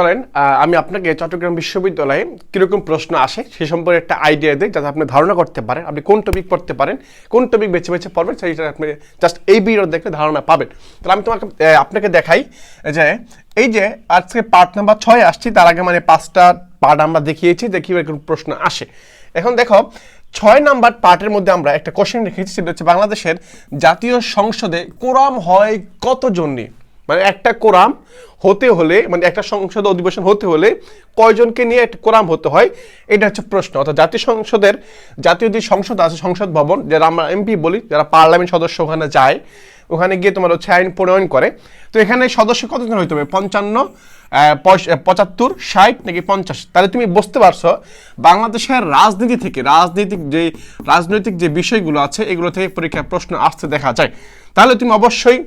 বলেন আমি আপনাকে চট্টগ্রাম বিশ্ববিদ্যালয়ে কীরকম প্রশ্ন আসে সে সম্পর্কে একটা আইডিয়া দিই, যাতে আপনি ধারণা করতে পারেন, আপনি কোন টপিক পড়তে পারেন, কোন টপিক বেছে বেছে পড়বেন সেইটা আপনি জাস্ট এই ভিডিও দেখলে ধারণা পাবেন। তাহলে আমি তোমাকে আপনাকে দেখাই যে এই যে আজকে পার্ট নাম্বার ছয় আসছি, তার আগে মানে পাঁচটা পার্ট আমরা দেখিয়েছি, দেখি এরকম প্রশ্ন আসে। এখন দেখো, ছয় নাম্বার পার্টের মধ্যে আমরা একটা কোশ্চেন রেখেছি, সেটা হচ্ছে বাংলাদেশের জাতীয় সংসদে কোরাম হয় কতজন নিয়ে? মানে একটা কোরাম হতে হলে মানে একটা সংসদ অধিবেশন হতে হলে কয়জনকে নিয়ে একটা কোরাম হতে হয়, এটা হচ্ছে প্রশ্ন। অর্থাৎ জাতীয় সংসদের, জাতীয় যে সংসদ আছে, সংসদ ভবন, যারা আমরা এমপি বলি, যারা পার্লামেন্ট সদস্য ওখানে যায়, ওখানে গিয়ে তোমার হচ্ছে আইন প্রণয়ন করে। তো এখানে সদস্য কতজন হইতে হবে? পঞ্চান্ন পঁচাত্তর, ষাট নাকি পঞ্চাশ? তাহলে তুমি বুঝতে পারছ, বাংলাদেশের রাজনীতি থেকে, রাজনৈতিক যে রাজনৈতিক যে বিষয়গুলো আছে, এগুলো থেকে পরীক্ষায় প্রশ্ন আসতে দেখা যায়। তাহলে তুমি অবশ্যই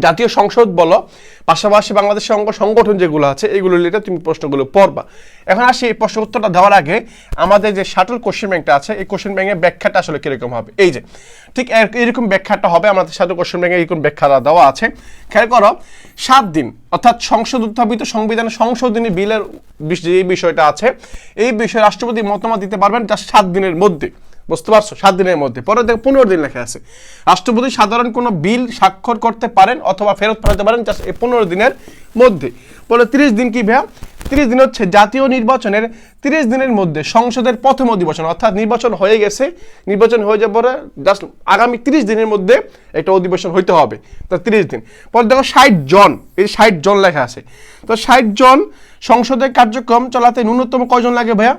জাতীয় সংসদ বলো, পাশাপাশি বাংলাদেশের অঙ্গ সংগঠন যেগুলো আছে, এগুলো নিয়ে তুমি প্রশ্নগুলো পড়বা। এখন আসি এই প্রশ্ন উত্তরটা দেওয়ার আগে আমাদের যে শাটল কোশ্চেন ব্যাংকটা আছে, এই কোশ্চেন ব্যাংকের ব্যাখ্যাটা আসলে কীরকম হবে? এই যে, ঠিক এর- এরকম ব্যাখ্যাটা হবে আমাদের শাটল কোশ্চেন ব্যাংকে এরকম ব্যাখ্যাটা দেওয়া আছে। খেয়াল করো, সাত দিন, অর্থাৎ সংসদ উত্থাপিত সংবিধান সংশোধনী বিলের যে বিষয়টা আছে, এই বিষয়ে রাষ্ট্রপতি মতামত দিতে পারবেন জাস্ট সাত দিনের মধ্যে। বুঝতে পারছ? সাত দিনের মধ্যে। পরে দেখো, পনেরো দিন লেখা আছে। রাষ্ট্রপতি সাধারণ কোনো বিল স্বাক্ষর করতে পারেন অথবা ফেরত পাঠাতে পারেন জাস্ট এই পনেরো দিনের মধ্যে। বলে তিরিশ দিন কি ভ্যা তিরিশ দিন হচ্ছে জাতীয় নির্বাচনের তিরিশ দিনের মধ্যে সংসদের প্রথম অধিবেশন, অর্থাৎ নির্বাচন হয়ে গেছে। নির্বাচন হয়ে যাওয়ার পরে জাস্ট আগামী তিরিশ দিনের মধ্যে একটা অধিবেশন হইতে হবে। তো তিরিশ দিন। পরে দেখো, ষাট জন, এই ষাট জন লেখা আছে। তো ষাট জন সংসদের কার্যক্রম চলাতে ন্যূনতম কয়জন লাগে ভাইয়া?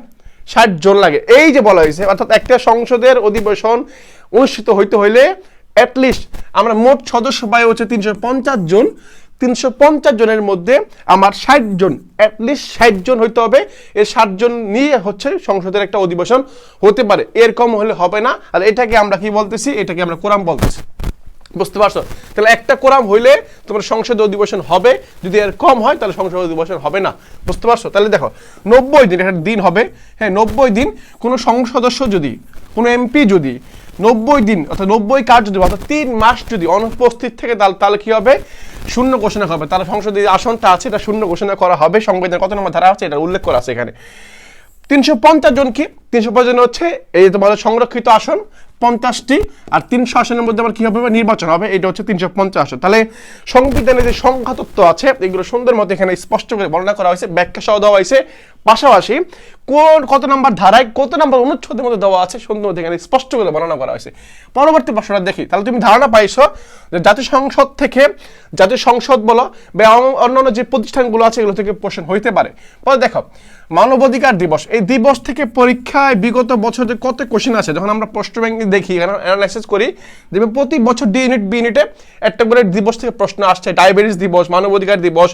ষাট জন লাগে। এই যে বলা হয়েছে, অর্থাৎ একটা সংসদের অধিবেশন অনুষ্ঠিত হইতে হইলে অ্যাটলিস্ট আমরা মোট সদস্য পাই হচ্ছে তিনশো পঞ্চাশ জন। তিনশো পঞ্চাশ জনের মধ্যে আমার ষাট জন অ্যাটলিস্ট ষাট জন হইতে হবে। এই ষাট জন নিয়ে হচ্ছে সংসদের একটা অধিবেশন হতে পারে। এর কম হলে হবে না। আর এটাকে আমরা কি বলতেছি? এটাকে আমরা কোরাম বলতেছি। বুঝতে পারছ? তাহলে একটা কোরাম হইলে তোমার সংসদ অধিবেশন হবে। যদি এর কম হয়, তাহলে সংসদ অধিবেশন হবে না। বুঝতে পারছ? তাহলে দেখো, নব্বই দিন একটা দিন হবে। হ্যাঁ নব্বই দিন কোনো সংসদ সদস্য যদি, কোনো এমপি যদি নব্বই দিন, অর্থাৎ নব্বই কার্য দিবস অর্থাৎ তিন মাস যদি অনুপস্থিত থেকে তাহলে তাহলে কি হবে? শূন্য ঘোষণা হবে। তাহলে সংসদে যে আসনটা আছে, এটা শূন্য ঘোষণা করা হবে। সংবিধান কত নম্বর ধারা আছে, এটা উল্লেখ করা আছে এখানে। তিনশো পঞ্চাশ জন কি? তিনশো পঞ্চাশ জন হচ্ছে এই তোমাদের সংরক্ষিত আসন পঞ্চাশটি আর তিনশো আসনের মধ্যে আবার কি হবে? নির্বাচন হবে, এটা হচ্ছে তিনশো পঞ্চাশ। তাহলে সংবিধানে যে সংখ্যা তত্ত্ব আছে, এগুলো সুন্দর মতো এখানে স্পষ্ট করে বর্ণনা করা হয়েছে, ব্যাখ্যা সহ দেওয়া হয়েছে। পাশাপাশি কোন কত নম্বর ধারায় কত নম্বর অনুচ্ছেদের মধ্যে দেওয়া আছে, সুন্দর মতো এখানে স্পষ্ট করে বর্ণনা করা হয়েছে। পরবর্তী প্রশ্নটা দেখি। তাহলে তুমি ধারণা পাইছো যে জাতীয় সংসদ থেকে জাতীয় সংসদ বলো বা অন্যান্য যে প্রতিষ্ঠানগুলো আছে, এগুলো থেকে প্রশ্ন হইতে পারে। পরে দেখো, মানবাধিকার দিবস। এই দিবস থেকে পরীক্ষায় বিগত বছরে কত কোশ্চেন আছে, যখন আমরা প্রশ্ন ব্যাংকে দেখি অ্যানালাইসিস করি দেখবে প্রতি বছর ডি ইউনিট বি ইউনিটে একটা করে দিবস থেকে প্রশ্ন আসছে। ডায়াবেটিস দিবস, মানবাধিকার দিবস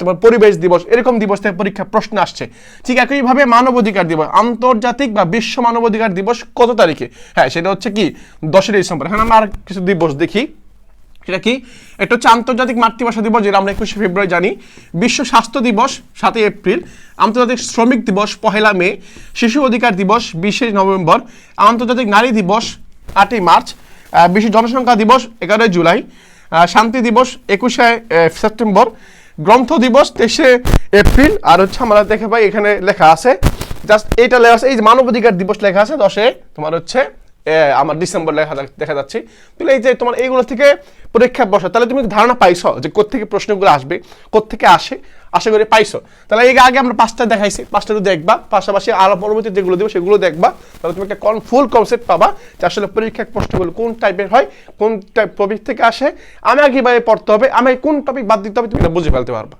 তোমার পরিবেশ দিবস, এরকম দিবস থেকে পরীক্ষা প্রশ্ন আসছে। ঠিক একইভাবে মানবাধিকার দিবস, আন্তর্জাতিক বা বিশ্ব মানবাধিকার দিবস কত তারিখে? হ্যাঁ সেটা হচ্ছে কি? দশই ডিসেম্বর। হ্যাঁ আমরা আর কিছু দিবস দেখি। সেটা কি? এটা হচ্ছে আন্তর্জাতিক মাতৃভাষা দিবস, যেটা আমরা একুশে ফেব্রুয়ারি জানি। বিশ্ব স্বাস্থ্য দিবস, সাতই এপ্রিল। আন্তর্জাতিক শ্রমিক দিবস, পহেলা মে। শিশু অধিকার দিবস, বিশে নভেম্বর। আন্তর্জাতিক নারী দিবস, আটই মার্চ। বিশ্ব জনসংখ্যা দিবস, এগারোই জুলাই। শান্তি দিবস, একুশে সেপ্টেম্বর। গ্রন্থ দিবস, তেইশে এপ্রিল। আর হচ্ছে আমরা দেখে পাই, এখানে লেখা আছে জাস্ট এইটা লেখা আছে, এই যে মানবাধিকার দিবস লেখা আছে, দশে তোমার হচ্ছে আমার ডিসেম্বর লেখা দেখা যাচ্ছে। তাহলে এই যে তোমার এইগুলো থেকে পরীক্ষা বসা, তাহলে তুমি ধারণা পাইছো যে কোত্থেকে প্রশ্নগুলো আসবে, কোত্থেকে আসে, আশা করি পাইছো। তাহলে এই আগে আমরা পাঁচটা দেখাইছি, পাঁচটা তো দেখবা, পাশাপাশি আরও পরবর্তী যেগুলো দেবো সেগুলো দেখবা। তাহলে তুমি একটা ফুল কনসেপ্ট পাবা যে আসলে পরীক্ষার প্রশ্নগুলো কোন টাইপের হয়, কোন টাইপ টপিক থেকে আসে আমাকে কীভাবে পড়তে হবে আমাকে কোন টপিক বাদ দিতে হবে তুমি বুঝে ফেলতে পারবা।